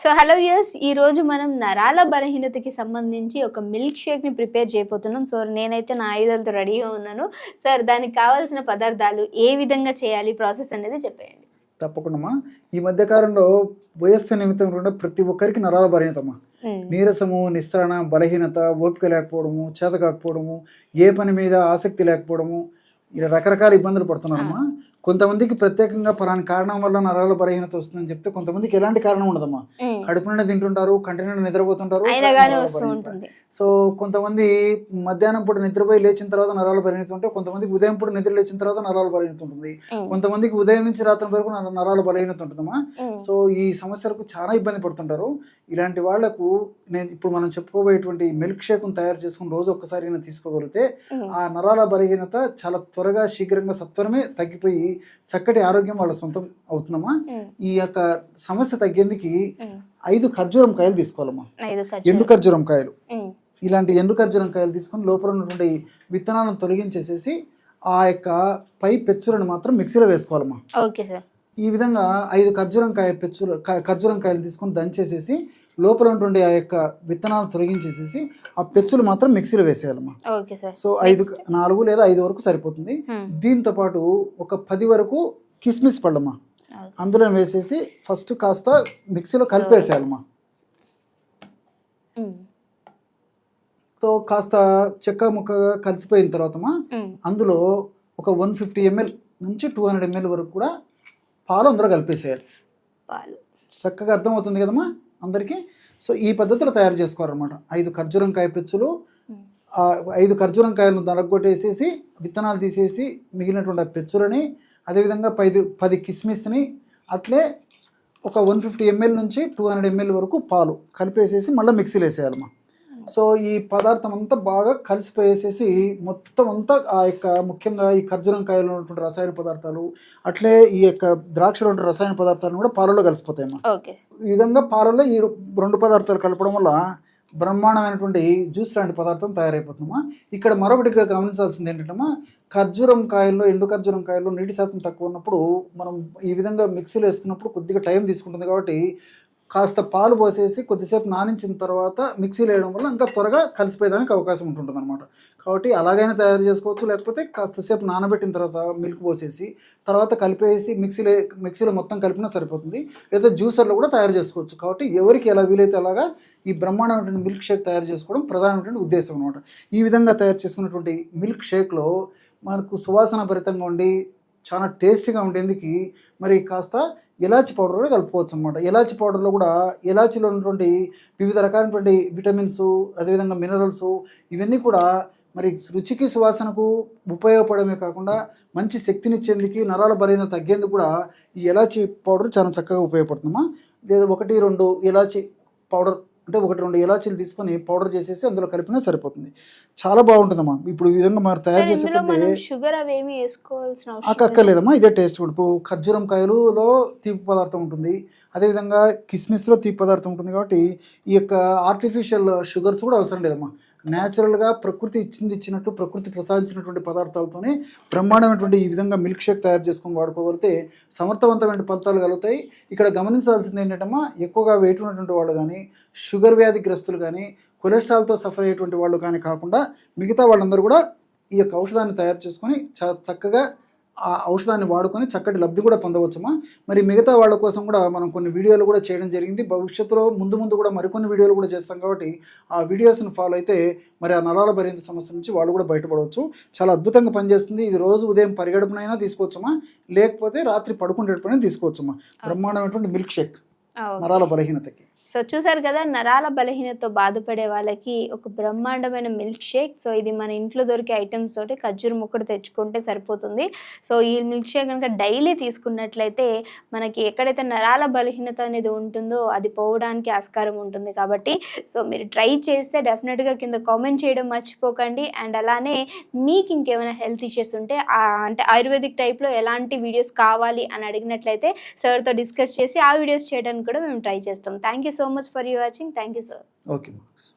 So hello yes ఈ రోజు మనం నరాల బలహీనతకి సంబంధించి ఒక మిల్క్ షేక్ని ప్రిపేర్ చేయబోతున్నాం. సో నేనైతే నా ఆయుధాలతో రెడీగా ఉన్నాను. సార్ దానికి కావాల్సిన పదార్థాలు ఏ విధంగా చేయాలి? ప్రాసెస్ అనేది చెప్పేయండి. తప్పకుండా ఈ మధ్య కాలంలో వయస్సు నిమిత్తం కూడా ప్రతి ఒక్కరికి నరాల బలహీనతమ్మా. మ్మ్. నీరసము నిస్త్రణ బలహీనత ఓపిక లేకపోవడము చేత కాకపోవడము ఏ పని మీద ఆసక్తి లేకపోవడము ఇలా రకరకాల ఇబ్బందులు పడుతున్నారమ్మా. కొంతమందికి ప్రత్యేకంగా పలాని కారణం వల్ల నరాల బలహీనత వస్తుందని చెప్తే కొంతమందికి ఎలాంటి కారణం ఉండదమ్మా మ్మ్. కడుపు నిండా తింటుంటారు కంటి నిండా నిద్రపోతుంటారు సో కొంతమంది మధ్యాహ్నం పూట నిద్రపోయి లేచిన తర్వాత నరాల బలహీనత ఉంటే కొంతమందికి ఉదయం పూట నిద్ర లేచిన తర్వాత నరాల బలహీనత ఉంటుంది. కొంతమందికి ఉదయం నుంచి రాత్రి వరకు నర- నరాల బలహీనత ఉంటుందమ్మా మ్మ్. సో ఈ సమస్యలకు చాలా ఇబ్బంది పడుతుంటారు ఇలాంటి వాళ్ళకు నేను ఇప్పుడు మనం చెప్పుకోబోయేటువంటి మిల్క్ షేక్ను తయారు చేసుకుని రోజు ఒక్కసారి తీసుకోగలిగితే. ఆ నరాల బలహీనత చాలా త్వరగా శీఘ్రంగా సత్వరమే తగ్గిపోయి చక్కటి ఆరోగ్యం వాళ్ళ సొంతం అవుతుందమ్మా మ్మ్. ఈ యొక్క సమస్య తగ్గేందుకు. ఐదు ఖర్జూరం కాయలు తీసుకోవాలమ్మా ఎండు ఖర్జూరం. కాయలు. ఇలాంటి ఎండు ఖర్జూరం కాయలు తీసుకొని లోపల ఉన్నటువంటి విత్తనాలను తొలగించేసేసి ఆ యొక్క పై పెచ్చులను మాత్రం మిక్సీలో వేసుకోవాలమ్మా ఓకే సార్ ఈ విధంగా ఐదు ఖర్జూరం కాయ పెచ్చులు ఖర్జూరం కాయలు తీసుకొని దంచేసేసి లోపల ఉన్నటువంటి ఆ యొక్క విత్తనాలు తొలగించేసేసి ఆ పెచ్చులు మాత్రం మిక్సీలో వేసేయాలమ్మా. సో ఐదు నాలుగు లేదా ఐదు వరకు సరిపోతుంది. మ్మ్. దీంతో పాటు ఒక పది వరకు కిస్మిస్ పళ్ళమ్మా. అందులో వేసేసి ఫస్ట్ కాస్త మిక్సీలో కలిపేసేయాలమ్మా మ్మ్. సో కాస్త చెక్క ముక్కగా కలిసిపోయిన తర్వాతమా మ్మ్. అందులో ఒక వన్ ఫిఫ్టీ ఎంఎల్ నుంచి టూ హండ్రెడ్ ఎంఎల్ వరకు కూడా పాలు అందులో కలిపేసేయాలి. పాలు. చక్కగా అర్థమవుతుంది కదమ్మా? అందరికీ. సో ఈ పద్ధతిలో తయారు చేసుకోవాలన్నమాట. ఐదు ఖర్జూరం కాయ పిచ్చులు ఐదు ఖర్జూరం కాయలను నలగొట్టేసేసి విత్తనాలు తీసేసి మిగిలినటువంటి పిచ్చులని పెచ్చులని అదేవిధంగా పది పది కిస్మిస్ని అట్లే ఒక వన్ ఫిఫ్టీ ఎంఎల్ నుంచి టూ హండ్రెడ్ ఎంఎల్ వరకు పాలు కలిపేసేసి మళ్ళీ మిక్సీలో వేసేయాలమ్మా. సో ఈ పదార్థం అంతా బాగా కలిసిపోయేసేసి మొత్తం అంతా ఆ యొక్క ముఖ్యంగా ఈ ఖర్జూరం కాయలో ఉన్నటువంటి రసాయన పదార్థాలు అట్లే ఈ యొక్క ద్రాక్షలో ఉన్న రసాయన పదార్థాలు కూడా పాలలో కలిసిపోతాయమ్మా. ఓకే. ఈ విధంగా పాలలో ఈ రెండు పదార్థాలు కలపడం వల్ల బ్రహ్మాండమైనటువంటి జ్యూస్ లాంటి పదార్థం తయారైపోతుందమ్మా. ఇక్కడ మరొకటి గమనించాల్సింది ఏంటంటమ్మా ఖర్జూరం కాయల్లో ఎండు ఖర్జూరం కాయల్లో నీటి శాతం తక్కువ ఉన్నప్పుడు మనం ఈ విధంగా మిక్సీలో వేసుకున్నప్పుడు కొద్దిగా టైం తీసుకుంటుంది కాబట్టి కాస్త పాలు పోసేసి కొద్దిసేపు నానించిన తర్వాత మిక్సీలో వేయడం వల్ల ఇంకా త్వరగా కలిసిపోయేదానికి అవకాశం ఉంటుంది అనమాట కాబట్టి అలాగైనా తయారు చేసుకోవచ్చు. లేకపోతే కాస్తసేపు నానబెట్టిన తర్వాత మిల్క్ పోసేసి తర్వాత కలిపేసి మిక్సీలో మిక్సీలో మొత్తం కలిపినా సరిపోతుంది. లేదా జ్యూసర్లో కూడా తయారు చేసుకోవచ్చు. కాబట్టి ఎవరికి ఎలా వీలైతే అలాగా ఈ బ్రహ్మాండమైనటువంటి మిల్క్ షేక్ తయారు చేసుకోవడం ప్రధానమైనటువంటి ఉద్దేశం అనమాట ఈ విధంగా తయారు చేసుకున్నటువంటి మిల్క్ షేక్లో మనకు సువాసన భరితంగా ఉండి చాలా టేస్టీగా ఉండేందుకు మరి కాస్త ఇలాచి పౌడర్ కూడా కలుపుకోవచ్చు అనమాట ఇలాచి పౌడర్లో కూడా ఇలాచిలో ఉన్నటువంటి వివిధ రకాలైనటువంటి విటమిన్స్ అదేవిధంగా మినరల్స్ ఇవన్నీ కూడా మరి రుచికి సువాసనకు ఉపయోగపడమే కాకుండా మంచి శక్తినిచ్చేందుకు నరాల బలైన తగ్గేందుకు కూడా ఈ ఇలాచి పౌడర్ చాలా చక్కగా ఉపయోగపడుతుందమ్మా. లేదా ఒకటి రెండు ఇలాచి పౌడర్ అంటే ఒకటి రెండు ఇలాచీలు తీసుకొని పౌడర్ చేసేసి అందులో కలిపినా సరిపోతుంది. చాలా బాగుంటుందమ్మా. ఇప్పుడు ఈ విధంగా మరి తయారు మనం షుగర్ అవేమి వేసుకోవాల్సిన అక్కర్లేదమ్మా ఇదే టేస్ట్ కూడా. ఇప్పుడు ఖర్జూరం కాయలులో తీపి పదార్థం ఉంటుంది. అదేవిధంగా కిస్మిస్లో తీపి పదార్థం ఉంటుంది కాబట్టి ఈ యొక్క ఆర్టిఫిషియల్ షుగర్స్ కూడా అవసరం లేదమ్మా. న్యాచురల్గా ప్రకృతి ఇచ్చింది ఇచ్చినట్టు ప్రకృతి ప్రసాదించినటువంటి పదార్థాలతోనే బ్రహ్మాండమైనటువంటి ఈ విధంగా మిల్క్ షేక్ తయారు చేసుకొని వాడుకోగలిగితే సమర్థవంతమైన ఫలితాలు కలుగుతాయి. ఇక్కడ గమనించాల్సింది ఏంటంటే ఎక్కువగా వెయిట్ ఉన్నటువంటి వాళ్ళు కానీ షుగర్ వ్యాధిగ్రస్తులు కానీ కొలెస్ట్రాల్తో సఫర్ అయ్యేటువంటి వాళ్ళు కానీ కాకుండా మిగతా వాళ్ళందరూ కూడా ఈ యొక్క ఔషధాన్ని తయారు చేసుకొని చాలా చక్కగా ఆ ఔషధాన్ని వాడుకొని చక్కటి లబ్ధి కూడా పొందవచ్చుమా? మరి మిగతా వాళ్ళ కోసం కూడా మనం కొన్ని వీడియోలు కూడా చేయడం జరిగింది. భవిష్యత్తులో ముందు ముందు కూడా మరికొన్ని వీడియోలు కూడా చేస్తాం కాబట్టి ఆ వీడియోస్ని ఫాలో అయితే మరి ఆ నరాల భరింత సమస్య నుంచి వాళ్ళు కూడా బయటపడవచ్చు. చాలా అద్భుతంగా పనిచేస్తుంది. ఇది రోజు ఉదయం పరిగడుపునైనా తీసుకోవచ్చమ్మా లేకపోతే రాత్రి పడుకునేటప్పుడైనా తీసుకోవచ్చమ్మా బ్రహ్మాండమైనటువంటి మిల్క్ షేక్. నరాల బలహీనతకి. సో చూసారు కదా నరాల బలహీనతతో బాధపడే వాళ్ళకి ఒక బ్రహ్మాండమైన మిల్క్ షేక్ సో ఇది మన ఇంట్లో దొరికే ఐటమ్స్ తోటి ఖర్జూరు ముక్కడు తెచ్చుకుంటే సరిపోతుంది. సో ఈ మిల్క్ షేక్ కనుక డైలీ తీసుకున్నట్లయితే మనకి ఎక్కడైతే నరాల బలహీనత అనేది ఉంటుందో అది పోవడానికి ఆస్కారం ఉంటుంది కాబట్టి సో మీరు ట్రై చేస్తే డెఫినెట్గా కింద కామెంట్ చేయడం మర్చిపోకండి. అండ్ అలానే మీకు ఇంకేమైనా హెల్త్ ఇష్యూస్ ఉంటే అంటే ఆయుర్వేదిక్ టైప్లో ఎలాంటి వీడియోస్ కావాలి అని అడిగినట్లయితే సార్తో డిస్కస్ చేసి ఆ వీడియోస్ చేయడానికి కూడా మేము ట్రై చేస్తాం. Thank you so much for your watching. Thank you, sir. Okay, Max.